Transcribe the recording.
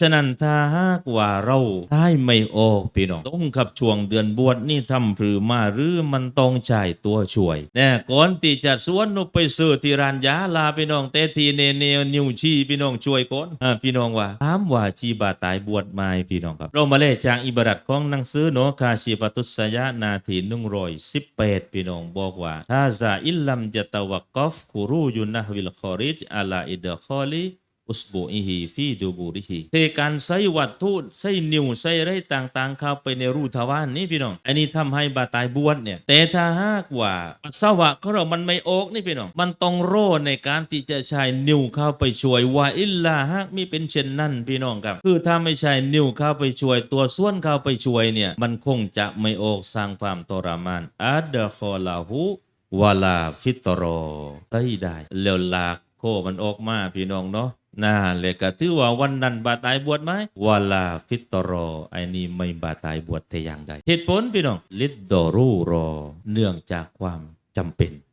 ฉะนั้นถ้าหากว่าเราได้ไม่ออกพี่น้องต้องขับช่วงเดือนบวชนี่ทำหรือมาหรือมันต้องจ่ายตัวช่วยแน่ก่อนที่จะสวนนุไปซื้อที่ร้านยาลาพี่น้องเตทีเนเนนิวชีพี่น้องช่วยก่อนพี่น้องว่าถามว่าชีบาตายบวชมาพี่น้องครับ เรามาเล่จากอิบรัตของหนังสือโนคาชีปตุสยะนาทีหนึ่งร้อยสิบแปดพี่น้องบอกว่าถ้าซาอิลลัมจะตะวักกอฟคูรูยุนนะวิลคอริจอาลาอิดะคอลี อุสบูอิฮีฟีดูบูริฮีเทการใส่วัตถุใส่นิ้วใส่ไรต่างๆ เข้าไปในรูทวารนี่พี่น้อง อันนี้ทำให้บาตายบวชเนี่ย แต่ถ้าหากว่าปัสสาวะของเรามันไม่ออกนี่พี่น้อง มันต้องโรในการที่จะใช้นิ้วเข้าไปช่วยว่าอิลลาหากมีเป็นเช่นนั้นพี่น้องครับ คือถ้าไม่ใช่นิ้วเข้าไปช่วยตัวส่วนเข้าไปช่วยเนี่ย มันคงจะไม่ออกสร้างความทรมานอัดดะคอลาหูวาลาฟิตรอได้ได้แล้วลากโคมันออกมาพี่น้องเนาะ น่าเลยก็ถือว่าวันนั้นบาตายบวชไหมวาลาฟิตรอไอ้นี่ไม่บาตายบวชแต่อย่างใดเหตุผลพี่น้องลิดดอรูรอ เนื่องจากความจำเป็น